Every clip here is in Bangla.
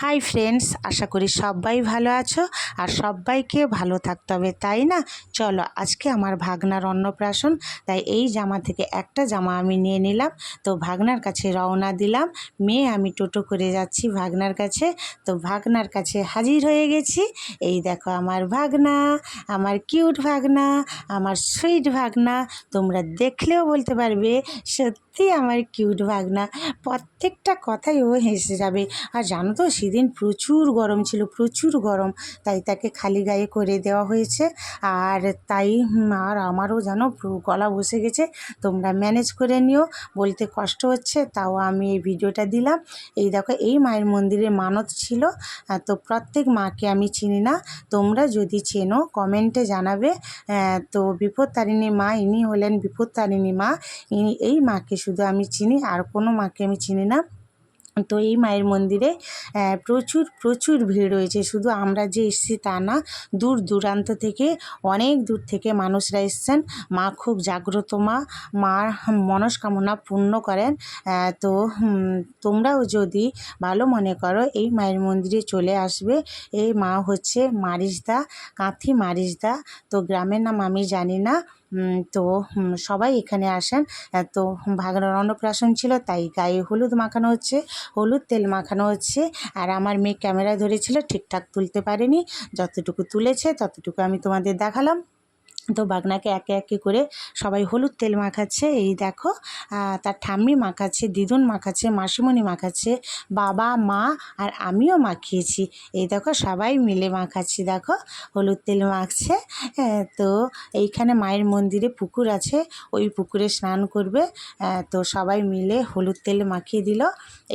হাই ফ্রেন্ডস আশা করি সবাই ভালো আছো আর সবাইকে ভালো থাকতে হবে, তাই না? চলো আজকে আমার ভাগনার অন্নপ্রাশন, তাই এই জামা থেকে একটা জামা আমি নিয়ে নিলাম। তো ভাগনার কাছে রওনা দিলাম। মেয়ে, আমি টোটো করে যাচ্ছি ভাগনার কাছে। তো ভাগনার কাছে হাজির হয়ে গেছি। এই দেখো আমার ভাগনা, আমার কিউট ভাগনা, আমার সুইট ভাগনা। তোমরা দেখলেও বলতে পারবে, সত্যি আমার কিউট ভাগনা। প্রত্যেকটা কথাই ও হেসে যাবে। আর জানো তো, সেদিন প্রচুর গরম ছিল, প্রচুর গরম। তাই তাকে খালি গায়ে করে দেওয়া হয়েছে। আর তাই আর আমারও প্র- গলা বসে গেছে। তোমরা ম্যানেজ করে নিও। বলতে কষ্ট হচ্ছে, তাও আমি এই ভিডিওটা দিলাম। এই দেখো, এই মায়ের মন্দিরে মানত ছিল। তো প্রত্যেক মাকে আমি চিনি না। তোমরা যদি চেনো, কমেন্টে জানাবে। তো বিপত্তারিণী মা, ইনি হলেন বিপত্তারিণী মা। ইনি, এই মাকে শুধু আমি চিনি, আর কোনো মাকে আমি চিনি না। তো এই মায়ের মন্দিরে প্রচুর প্রচুর ভিড় রয়েছে। শুধু আমরা যে এসেছি তা না, দূর দূরান্ত থেকে, অনেক দূর থেকে মানুষরা এসছেন। মা খুব জাগ্রত মা, মার মনস্কামনা পূর্ণ করেন। তো তোমরাও যদি ভালো মনে করো, এই মায়ের মন্দিরে চলে আসবে। এই মা হচ্ছে মারিসদা কাঁথি মারিসদা তো গ্রামের নাম আমি জানি না। তো সবাই এখানে আসেন। তো ভাগনার অন্নপ্রাশন ছিল, তাই গায়ে হলুদ মাখানো হচ্ছে, হলুদ তেল মাখানো হচ্ছে। আর আমার মেয়ে ক্যামেরা ধরেছিল, ঠিকঠাক তুলতে পারেনি। যতটুকু তুলেছে, ততটুকু আমি তোমাদের দেখালাম। তো বাগনাকে একে একে করে সবাই হলুদ তেল মাখাচ্ছে। এই দেখো তার ঠাম্মি মাখাচ্ছে, দিদুন মাখাচ্ছে, মাসিমণি মাখাচ্ছে, বাবা, মা আর আমিও মাখিয়েছি। এই দেখো, সবাই মিলে মাখাচ্ছি, দেখো, হলুদ তেল মাখছে। তো এইখানে মায়ের মন্দিরে পুকুর আছে, ওই পুকুরে স্নান করবে। তো সবাই মিলে হলুদ তেল মাখিয়ে দিল।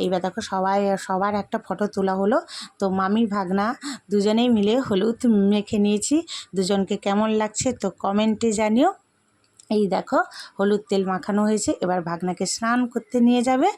এইবার দেখো, সবাই, সবার একটা ফটো তোলা হলো। তো মামি ভাগনা দুজনেই মিলে হলুদ মেখে নিয়েছি। দুজনকে কেমন লাগছে তো কমেন্টে জানিও। এই দেখো হলুদ তেল মাখানো হয়েছে এবার ভাগনাকে স্নান করতে নিয়ে যাবে।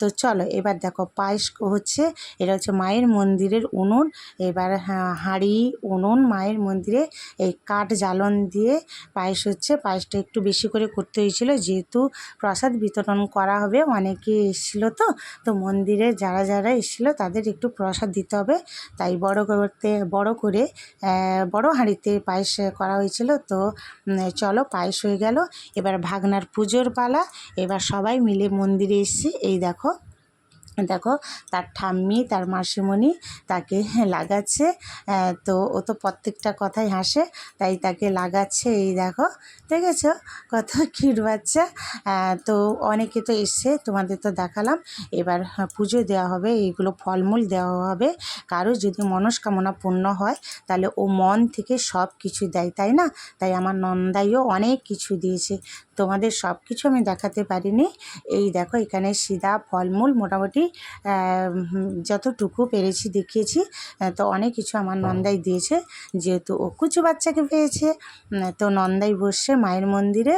তো চলো এবার দেখো পায়েস হচ্ছে এটা হচ্ছে মায়ের মন্দিরের উনুন। এবার হ্যাঁ, হাঁড়ি উনুন মায়ের মন্দিরে এই কাঠ জ্বালন দিয়ে পায়েস হচ্ছে। পায়েসটা একটু বেশি করে করতে হয়েছিল যেহেতু প্রসাদ বিতরণ করা হবে অনেকে এসেছিল তো তো মন্দিরে যারা যারা এসেছিল তাদের একটু প্রসাদ দিতে হবে। তাই বড় করতে বড় করে বড় হাঁড়িতে পায়েস করা হয়েছিল। তো চলো পায়েস হয়ে এবার ভাগনার পুজোর পালা। এবার সবাই মিলে মন্দিরে এসেছি এই দেখো দেখো, তার ঠাম্মি, তার মাসিমণি তাকে লাগাচ্ছে তো ও তো প্রত্যেকটা কথাই হাসে, তাই তাকে লাগাচ্ছে এই দেখো, দেখেছ? কত কিউট বাচ্চা। তো অনেকে তো এসছে, তোমাদের তো দেখালাম। এবার পুজো দেওয়া হবে, এইগুলো ফলমূল দেওয়া হবে। কারও যদি মনস্কামনা পূর্ণ হয়, তাহলে ও মন থেকে সব কিছু দেয়, তাই না? তাই আমার নন্দাইও অনেক কিছু দিয়েছে। তোমাদের সব কিছু আমি দেখাতে পারিনি। এই দেখো, এখানে সিদা ফলমূল মোটামুটি যতটুকু পেরেছি দেখিয়েছি তো অনেক কিছু আমার নন্দাই দিয়েছে। যেহেতু ও কুচু বাচ্চাকে পেয়েছে তো নন্দাই বসছে মায়ের মন্দিরে।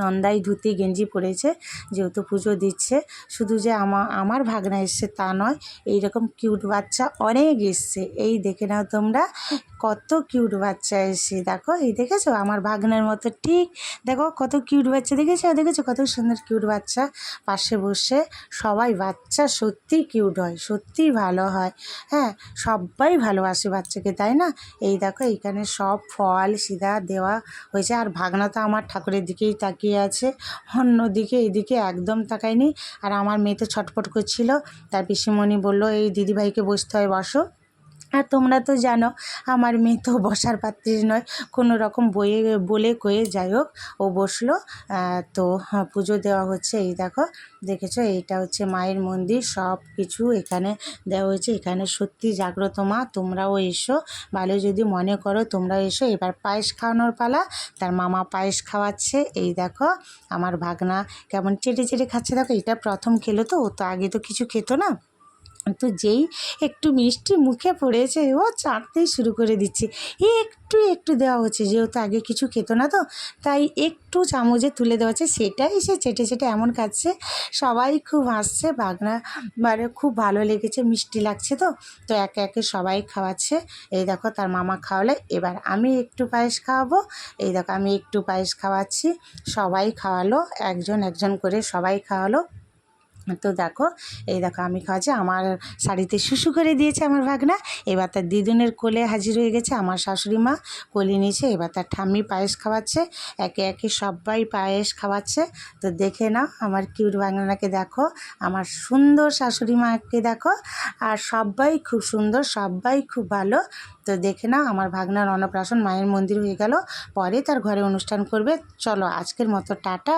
নন্দাই ধুতি গেঞ্জি পরেছে, যেহেতু পুজো দিচ্ছে। শুধু যে আমা, আমার ভাগনা এসছে তা নয় এই রকম কিউট বাচ্চা অনেক এসছে। এই দেখে নাও তোমরা, কত কিউট বাচ্চা এসছে। দেখো, এই দেখেছ? আমার ভাগনার মতো ঠিক, দেখো, কত কিউট বাচ্চা, দেখেছ? দেখেছ? কত সুন্দর কিউট বাচ্চা পাশে বসে। সবাই বাচ্চা সত্যিই কিউট হয়, সত্যিই ভালো হয়। হ্যাঁ সবাই ভালোবাসে বাচ্চাকে, তাই না? এই দেখো, এইখানে সব ফল, সিধা, দেওয়া হয়েছে। আর ভাগনা তো আমার ঠাকুরের দিকেই তাকিয়ে আছে। অন্যদিকে, এদিকে একদম তাকায়নি। আর আমার মেয়ে তো ছটফট করছিল। তার পিসিমণি বলল, এই দিদিভাইকে বসতে হয়, বসো। আর তোমরা তো জানো আমার মেয়ে তো বসার পাত্রী নয়। কোনো রকম বয়ে বলে কয়ে যাই হোক ও বসল। তো হ্যাঁ, পুজো দেওয়া হচ্ছে। এই দেখো দেখেছ? এইটা হচ্ছে মায়ের মন্দির। সব কিছু এখানে দেওয়া হয়েছে। এখানে সত্যি জাগ্রত মা। তোমরাও এসো। ভালো যদি মনে করো তোমরাও এসো। এবার পায়েস খাওয়ানোর পালা। তার মামা পায়েস খাওয়াচ্ছে। এই দেখো আমার ভাগনা কেমন চেটে চেটে খাচ্ছে। দেখো এটা প্রথম খেলো তো। ও তো আগে তো কিছু খেতো না। তো যেই একটু মিষ্টি মুখে পড়েছে, ও চাটতেই শুরু করে দিচ্ছে। একটু একটু দেওয়া হচ্ছে, যেহেতু আগে কিছু খেতো না তো, তাই একটু চামচে তুলে দেওয়া হচ্ছে। সেটাই সে চেটে চেটে এমন খাচ্ছে, সবাই খুব হাসছে, বাগনা মানে খুব ভালো লেগেছে, মিষ্টি লাগছে তো। তো একে একে সবাই খাওয়াচ্ছে, এই দেখো তার মামা খাওয়ালে, এবার আমি একটু পায়েস খাওয়াবো, এই দেখো আমি একটু পায়েস খাওয়াচ্ছি, সবাই খাওয়ালো, একজন একজন করে সবাই খাওয়ালো। তো দেখো, এই দেখো আমি খাওয়াচ্ছি, আমার শাড়িতে শুশু করে দিয়েছে আমার ভাগনা। এবার তার দিদুনের কোলে হাজির হয়ে গেছে আমার শাশুড়ি মা, কোলে নিয়েছে, এবার তার ঠাম্মি পায়েস খাওয়াচ্ছে, একে একে সবাই পায়েস খাওয়াচ্ছে। তো দেখে নাও আমার কিউট ভাগনাকে দেখো, আমার সুন্দর শাশুড়ি মাকে দেখো, আর সবাই খুব সুন্দর, সবাই খুব ভালো। তো দেখে নাও আমার ভাগনার অন্নপ্রাশন মায়ের মন্দির হয়ে গেল, পরে তার ঘরে অনুষ্ঠান করবে। চলো আজকের মতো, টাটা।